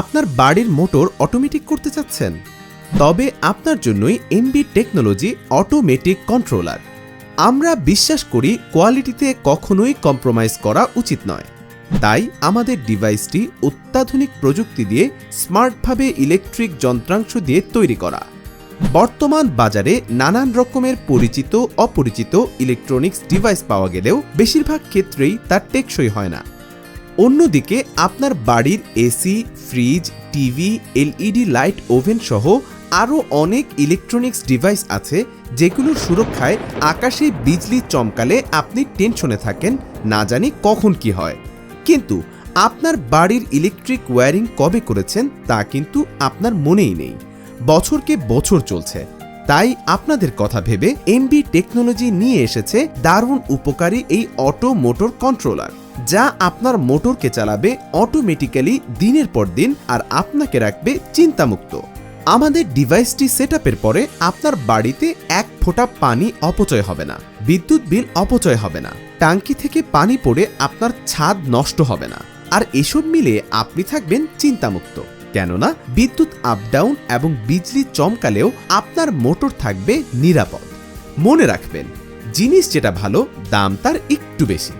আপনার বাড়ির motor automatic করতে চাচ্ছেন, তবে আপনার জন্যই এমবি টেকনোলজি অটোমেটিক কন্ট্রোলার আমরা বিশ্বাস করি কোয়ালিটিতে কখনোই কম্প্রোমাইজ করা উচিত নয়। তাই আমাদের ডিভাইসটি অত্যাধুনিক প্রযুক্তি দিয়ে স্মার্টভাবে ইলেকট্রিক যন্ত্রাংশ দিয়ে তৈরি করা। বর্তমান বাজারে নানান রকমের পরিচিত, অপরিচিত ইলেকট্রনিক্স ডিভাইস পাওয়া গেলেও বেশিরভাগ ক্ষেত্রেই তা টেকসই হয় না। অন্যদিকে আপনার বাড়ির AC fridge TV LED light oven সহ আরও অনেক ইলেকট্রনিক্স ডিভাইস আছে যেগুলোর সুরক্ষায় আকাশে বিজলি চমকালে আপনি টেনশনে থাকেন, না জানি কখন কি হয়। কিন্তু আপনার বাড়ির ইলেকট্রিক ওয়্যারিং কবে করেছেন তা কিন্তু আপনার মনেই নেই। বছরকে বছর চলছে। তাই আপনাদের কথা ভেবে এমবি টেকনোলজি নিয়ে এসেছে দারুণ উপকারী এই অটো মোটর কন্ট্রোলার যা আপনার মোটরকে চালাবে অটোমেটিক্যালি দিনের পর দিন আর আপনাকে রাখবে চিন্তামুক্ত। আমাদের ডিভাইসটি সেট পরে আপনার বাড়িতে এক ফোঁটা পানি অপচয় হবে না, বিদ্যুৎ বিল অপচয় হবে না টাঙ্কি থেকে পানি পড়ে আপনার ছাদ নষ্ট হবে না। আর এসব মিলে আপনি থাকবেন চিন্তামুক্ত, কেননা বিদ্যুৎ আপ ডাউন এবং বিজলি চমকালেও আপনার মোটর থাকবে নিরাপদ। মনে রাখবেন, জিনিস যেটা ভালো, দাম তার একটু বেশি।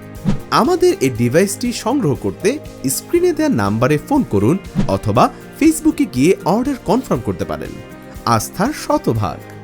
আমাদের এই ডিভাইসটি সংগ্রহ করতে স্ক্রিনে দেওয়া নাম্বারে ফোন করুন অথবা ফেসবুকে গিয়ে অর্ডার কনফার্ম করতে পারেন। আস্থার শতভাগ।